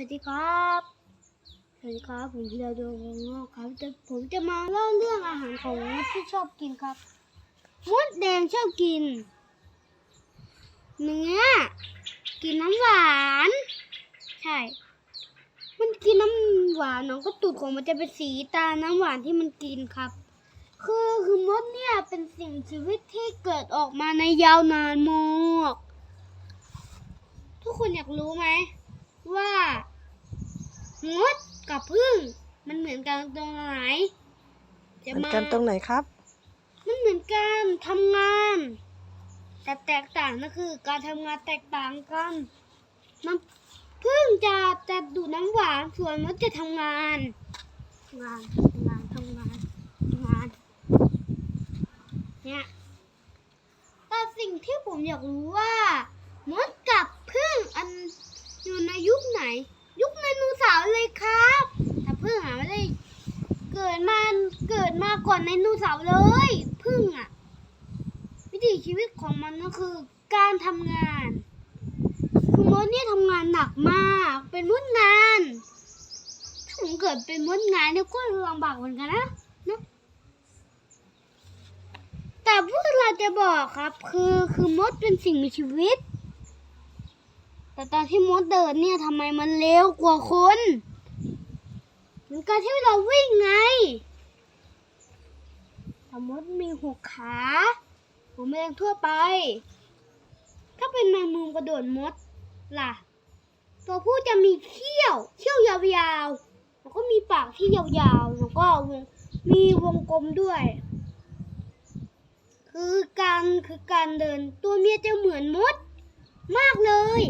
วัสดีครับ สวัสดีครับ ผมพีระดวงวงงอกครับจะผมจะมาเล่าเรื่องอาหารของมดที่ชอบกินครับ มดแดงชอบกิน เนื้อ กินน้ำหวาน ใช่ มันกินน้ำหวานน้องก็ตูดของมันจะเป็นสีตาน้ำหวานที่มันกินครับ คือคือมดเนี่ยเป็นสิ่งชีวิตที่เกิดออกมาในยาวนานมาก ทุกคนอยากรู้ไหม ว่ามดกับพึ่ง มันเหมือนกันตรงไหนจะเหมือนมากันตรงไหนครับ มันเหมือนกันทำงาน แต่แตกต่างก็คือ การทำงานแตกต่างกันมันพึ่งจะจะดูดน้ำหวานส่วนมดจะทำงานงานทำงานทำงานทำงานเนี่ยแต่สิ่งที่ผมอยากรู้ว่า มดกับพึ่งอันอยู่ในยุคไหน ยุคไดโนเสาร์เลยครับ แต่พึ่งอะไม่ได้เกิดมาเกิ ดมาก่อนไดโนเสาร์เลยพึ่งอะ วิถีชีวิตของมันก็คือการทำงาน คือมดเนี่ยทำงานหนักมาก เป็นมดงาน ถ้าผมเกิดเป็นมดงานเนี่ยก็ลำบากเหมือนกันนะนะแต่พวกเราจะบอกครับ คือคือมดเป็นสิ่งมีชีวิต แต่ตอนที่มดเดินเนี่ยทำไมมันเร็วกว่าคนเหมือนการที่เราวิ่งไง แต่มดมีหกขาผมแมลงทั่วไป ถ้าเป็นแมงมุมกระโดดมดล่ะ ตัวผู้จะมีเขี้ยว เขี้ยวยาวๆ แล้วก็มีปากที่ยาวๆ แล้วก็มีวงกลมด้วย คือการคือการเดิน ตัวเมียจะเหมือนมด มากเลย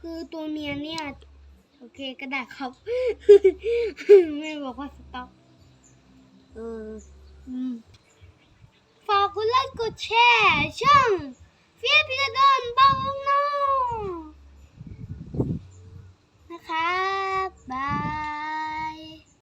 คือตัวเมียเนี่ย โอเคก็ได้ครับ ไม่บอกว่าสต็อป เออฝากกดไลค์กดแชร์ช่องเฟียพิจารณาบ้างน้องนะครับบาย